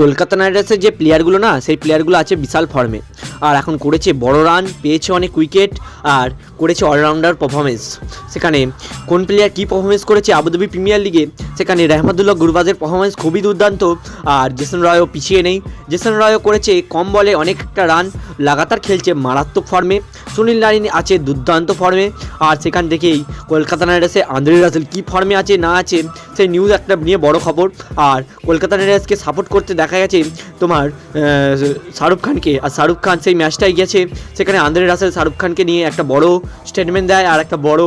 Kolkata night রাইডার্সের যে প্লেয়ারগুলো না, সেই প্লেয়ারগুলো আছে বিশাল ফর্মে আর এখন করেছে বড় রান পেয়েছে অনেক উইকেট আর করেছে অলরাউন্ডার পারফরমেন্স সেখানে কোন প্লেয়ার কী পারফরমেন্স করেছে? আবুধাবি প্রিমিয়ার লিগে সেখানে রহমতুল্লাহ গুরবাজের পারফরমেন্স খুবই দুর্দান্ত। আর জেসন রয়ও পিছিয়ে নেই। জেসন রয়ও করেছে কম বলে অনেকটা রান, লাগাতার খেলছে মারাত্মক ফর্মে সুনীল নারিন আছে দুর্দান্ত ফর্মে আর সেখান থেকেই কলকাতা নাইট রাইডার্সে আন্দ্রে রাসেল কী ফর্মে আছে, না আছে, সেই নিউজ একটা নিয়ে বড় খবর। আর কলকাতা নাইট রাইডার্সকে সাপোর্ট করতে দেখা গেছে তোমার শাহরুখ খানকে। আর শাহরুখ খান সেই ম্যাচটাই গেছে। সেখানে আন্দ্রে রাসেল শাহরুখ খানকে নিয়ে একটা বড় স্টেটমেন্ট দেয় আর একটা বড়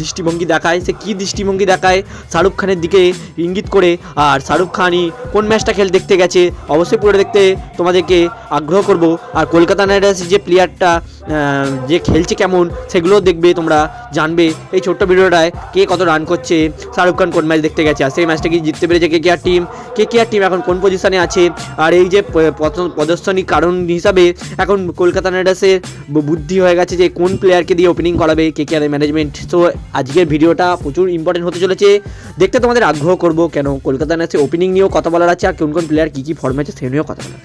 দৃষ্টিভঙ্গি দেখায়। সে কী দৃষ্টিভঙ্গি দেখায়? শাহরুখ খানের দিকে ইঙ্গিত করে। আর শাহরুখ খানই কোন ম্যাচটা খেল দেখতে গেছে, অবশ্যই পুরো দেখতে তোমাদেরকে আগ্রহ করব। আর কলকাতা নাইট রাইডার্সের যে প্লেয়ারটা যে খেলছে কেমন, সেগুলোও দেখবে, তোমরা জানবে। এই ছোট্ট ভিডিওটায় কে কত রান করছে, শাহরুখ খান কোন ম্যাচ দেখতে গেছে, আর সেই ম্যাচটা কি জিততে পেরেছে কে কে আর টিম কে কে আর টিম এখন কোন পজিশনে আছে? আর এই যে প- পদ- কারণ হিসাবে এখন কলকাতা নাইট রাইডার্সের বুদ্ধি হয়ে গেছে যে কোন প্লেয়ারকে দিয়ে ওপেনিং করাবে কে কে আর ম্যানেজমেন্ট সো আজকের ভিডিওটা প্রচুর ইম্পর্টেন্ট হতে চলেছে। দেখতে তোমাদের আগ্রহ করব কেন? কলকাতা নাইট রাইডার্সের ওপেনিং নিয়েও কথা বলার আছে, আর কোন কোন প্লেয়ার কী কী ফর্মে আছে, সে নিয়েও কথা বলার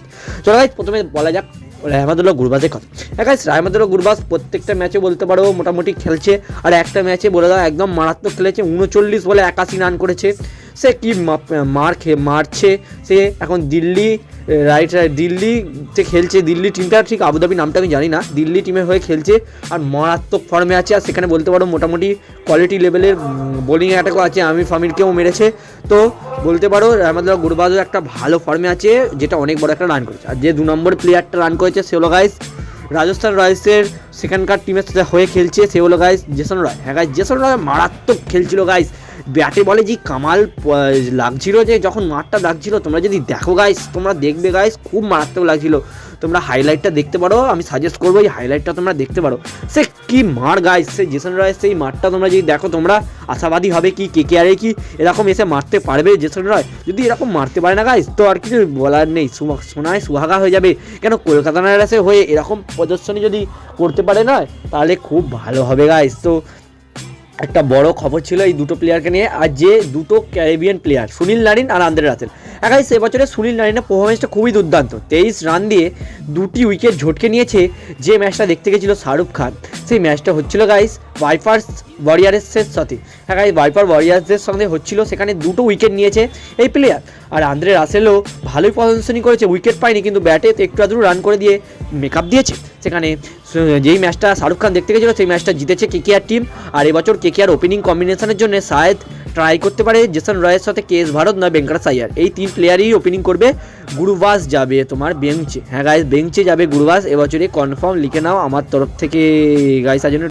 চলো ভাই প্রথমে বলা যাক রাহমাদুল্লাহ গুরবাজের কথা। হ্যাঁ গাইস রাহমাদুল্লাহ গুরবাজ প্রত্যেকটা ম্যাচে বলতে পারো, মোটামুটি খেলছে। আর একটা ম্যাচে বলে দাও, একদম মারাত্মক খেলেছে, উনচল্লিশ বলে একাশি রান করেছে। সে কি মার খেয়ে মারছে, সে এখন দিল্লি রাইট দিল্লিতে খেলছে, দিল্লি টিমটা ঠিক আবুধাবি নামটা আমি জানি না। দিল্লি টিমের হয়ে খেলছে আর মারাত্মক ফর্মে আছে। আর সেখানে বলতে পারো মোটামুটি কোয়ালিটি লেভেলের বোলিং অ্যাটাকও আছে। আমি ফামিরকেও মেরেছে। তো বলতে পারো রাহমাদুল্লাহ গুরবাজও একটা ভালো ফর্মে আছে, যেটা অনেক বড় একটা রান করেছে। আর যে দু নম্বর প্লেয়ারটা রান করেছে সে হলো গাইস রাজস্থান রয়্যালসের সেখানকার টিমের সাথে হয়ে খেলছে সে হলো গাইস জেসন রয় হ্যাঁ গাইস জেসন রয় মারাত্মক খেলছিল গাইস ব্যাটে বলে যে কামাল লাগছিল যে যখন মাঠটা লাগছিল, তোমরা যদি দেখো গাইস তোমরা দেখবে গাইস খুব মারাত্মক লাগছিল। তোমরা হাইলাইটটা দেখতে পারো, আমি সাজেস্ট করব এই হাইলাইটটা তোমরা দেখতে পারো। সে কি মার গাইস সে জেসন রয় সেই মাঠটা তোমরা যদি দেখো, তোমরা আশাবাদী হবে কি, কে কে আরে কি, এরকম এসে মারতে পারবে জেসন রয় যদি এরকম মারতে পারে না গাইস তো আর কিছু বলার নেই। সোনায় সুহাগা হয়ে যাবে। কেন কলকাতা নাইট রাইডার্সে হয়ে এরকম প্রদর্শনী যদি করতে পারে না, তাহলে খুব ভালো হবে গাইস তো একটা বড় খবর ছিল এই দুটো প্লেয়ারকে নিয়ে, আর যে দুটো ক্যারিবিয়ান প্লেয়ার সুনীল নারিন আর আন্দ্রে রাসেল একাই সে বছরে সুনীল নারিনের পারফরমেন্সটা খুবই দুর্দান্ত। তেইশ রান দিয়ে দুটি উইকেট ঝটকে নিয়েছে যে ম্যাচটা দেখতে গেছিল শাহরুখ খান। সেই ম্যাচটা হচ্ছিল গাইস ওয়াইফার্স ওয়ারিয়ার্সের সাথে। হ্যাঁ গাইস ওয়াইফার ওয়ারিয়ার্সদের সঙ্গে হচ্ছিল, সেখানে দুটো উইকেট নিয়েছে এই প্লেয়ার আর আন্দ্রে রাসেলও ভালোই প্রদর্শনী করেছে উইকেট পায়নি, কিন্তু ব্যাটে একটু আধটু রান করে দিয়ে মেকআপ দিয়েছে। সেখানে যেই ম্যাচটা শাহরুখ খান দেখতে গেছিল, সেই ম্যাচটা জিতেছে কেকেআর টিম আর এবছর কে কেকেআর ওপেনিং কম্বিনেশনের জন্য শায়দ ট্রাই করতে পারে জেসন রয়ের সাথে কে এস ভারত নয় ভেঙ্কটেশ আয়ার এই তিন প্লেয়ারই ওপেনিং করবে গুরুবাস যাবে তোমার বেঞ্চে হ্যাঁ গাইস বেঞ্চে যাবে গুরুবাস। এবছরে কনফার্ম লিখে নাও আমার তরফ থেকে গাইস আজ